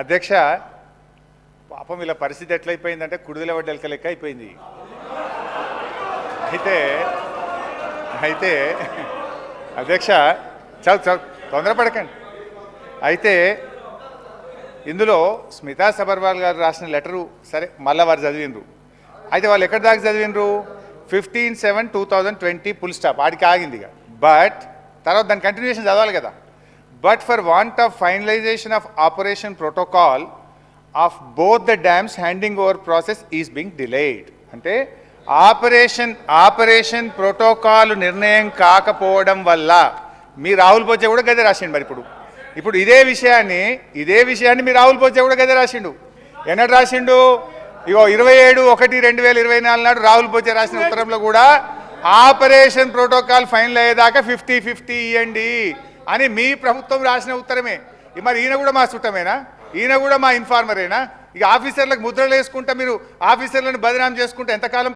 అధ్యక్ష పాపం ఇలా పరిస్థితి ఎట్లయిపోయిందంటే కుడిదల వడ్డెలక లెక్క అయిపోయింది. అయితే అయితే అధ్యక్ష చదువు చదువు తొందరపడకండి. అయితే ఇందులో స్మితా సబర్వాల్ గారు రాసిన లెటరు సరే మళ్ళీ వారు చదివినరు అయితే వాళ్ళు ఎక్కడి దాకా చదివినరు fifteen seven two thousand twenty full stop ఆడికి ఆగింది ఇక. బట్ తర్వాత దాని కంటిన్యూషన్ చదవాలి కదా. But for want of finalization of operation protocol of both the dams handing over process is being delayed అంటే ఆపరేషన్ ఆపరేషన్ ప్రోటోకాల్ నిర్ణయం కాకపోవడం వల్ల మీ రాహుల్ పోచే కూడా గదే రాసిండు మరి ఇప్పుడు. ఇప్పుడు ఇదే విషయాన్ని ఇదే విషయాన్ని మీ రాహుల్ పోచే కూడా గదే రాసిండు. ఎన్నడు రాసిండు? ఇగో ఇరవై ఏడు ఒకటి రెండు వేల ఇరవై నాలుగు నాడు రాహుల్ పోచే రాసిన ఉత్తరంలో కూడా ఆపరేషన్ ప్రోటోకాల్ ఫైనల్ అయ్యేదాకా ఫిఫ్టీ ఫిఫ్టీ ఇవ్వండి అని మీ ప్రభుత్వం రాసిన ఉత్తరమే. మరి ఈయన కూడా మా చుట్టమేనా ఈయన కూడా మా ఇన్ఫార్మరేనా ఇక ఆఫీసర్లకు ముద్రలు వేసుకుంటే మీరు ఆఫీసర్లను బదనాం చేసుకుంటే ఎంతకాలం